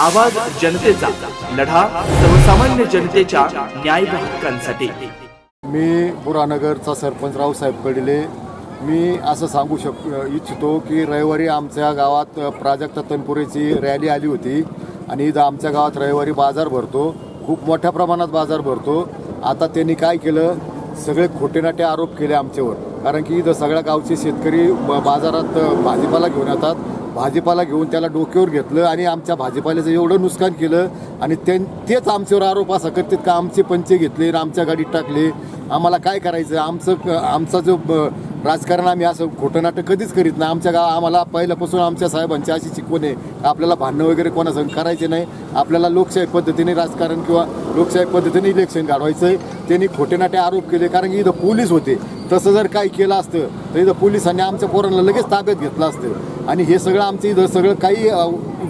आवाज जनतेचा लढा सर्वसामान्य जनतेच्या न्याय हक्कांसाठी. मी बुरानगरचा सरपंच रावसाहेब कडिले. मी असं सांगू शक इच्छितो की रविवारी आमच्या गावात प्राजक्ता तनपुरेची रॅली आली होती आणि इथं आमच्या गावात रविवारी बाजार भरतो. खूप मोठ्या प्रमाणात बाजार भरतो. आता त्यांनी काय केलं? सगळे खोटेनाटे आरोप केले आमच्यावर. कारण की इथं सगळ्या गावचे शेतकरी ब- बाजारात भाजीपाला घेऊन येतात. भाजीपाला घेऊन त्याला डोक्यावर घेतलं आणि आमच्या भाजीपाल्याचं एवढं नुकसान केलं आणि ते तेच आमच्यावर आरोप असा करतात का आमचे पंचे घेतले आणि आमच्या गाडीत टाकले. आम्हाला काय करायचं? आमचं आमचा जो ब- राजकारण आम्ही असं खोटं नाटक कधीच करीत नाही. आमच्या गाव आम्हाला पहिल्यापासून आमच्या साहेबांची अशी शिकवण आहे. आपल्याला भांडणं वगैरे कोणासंग करायचे नाही. आपल्याला लोकशाही पद्धतीने राजकारण किंवा लोकशाही पद्धतीने इलेक्शन काढवायचं आहे त्यांनी खोटे नाटे आरोप केले कारण की इथं पोलीस होते. तसं जर काही केलं असतं तर इथं पोलिसांनी आमच्या पोरांना लगेच ताब्यात घेतलं असतं. आणि हे सगळं आमचं इथं सगळं काही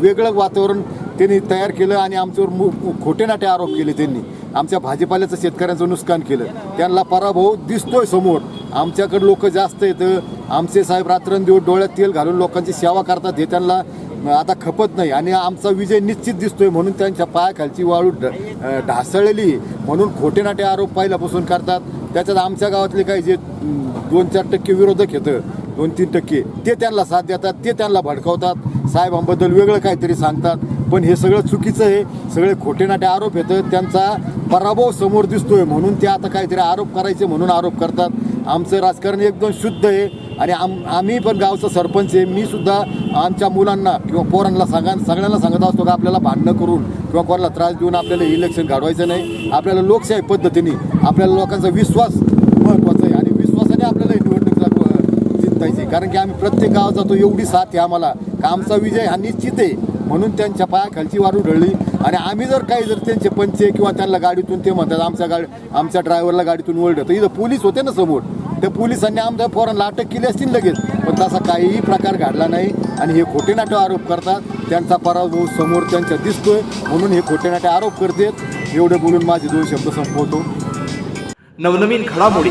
वेगळं वातावरण त्यांनी तयार केलं आणि आमच्यावर मु खोटे नाटे आरोप केले त्यांनी. आमच्या भाजीपाल्याचं शेतकऱ्यांचं नुकसान केलं. त्यांना पराभव दिसतोय समोर. आमच्याकडे लोक जास्त येतं आमचे साहेब रात्रंदिवस डोळ्यात तेल घालून लोकांची सेवा करतात. हे त्यांना आता खपत नाही. आणि आमचा विजय निश्चित दिसतोय म्हणून त्यांच्या पायाखालची वाळू ढ- म्हणून खोटे नाटे आरोप पहिल्यापासून करतात. त्याच्यात आमच्या गावातले काही जे दोन चार टक्के विरोधक येतं दोन तीन टक्के. ते त्यांना साथ देतात ते त्यांना भडकावतात. साहेबांबद्दल वेगळं काहीतरी सांगतात. पण हे सगळं चुकीचं आहे. सगळे खोटे नाटे आरोप येतं त्यांचा पराभव समोर दिसतोय म्हणून ते आता काहीतरी आरोप करायचे म्हणून आरोप करतात. आमचं राजकारण एकदम शुद्ध आहे. आणि आम आम्ही पण गावचा सरपंच आहे. मी सुद्धा आमच्या मुलांना किंवा पोरांना सांगा सगळ्यांना सांगत असतो का आपल्याला भांडणं करून किंवा कोणाला त्रास देऊन आपल्याला इलेक्शन घडवायचं नाही. आपल्याला लोकशाही पद्धतीने आपल्याला लोकांचा विश्वास महत्त्वाचा आहे आणि विश्वासाने आपल्याला ही निवडणूक लागू- कारण की आम्ही प्रत्येक गावात जातो एवढी साथ आहे आम्हाला. का आमचा विजय हा निश्चित आहे. म्हणून त्यांच्या पायाखालची वारू ढळली आणि आम्ही जर काही जर त्यांचे पंचे किंवा त्यांना गाडीतून ते म्हणतात आमच्या गाडी आमच्या ड्रायव्हरला गाडीतून ओरडत. तर इथं पोलीस होते ना समोर. त्या पोलिसांनी आमच्या पोरांना अटक केली असतील लगेच. पण तसा काहीही प्रकार घडला नाही. आणि हे खोटे नाटे आरोप करतात. त्यांचा पराभव समोर त्यांच्या दिसतोय. म्हणून हे खोटे नाटे आरोप करतात. एवढे बोलून माझे दोन शब्द संपवतो. नवनवीन घडामोडी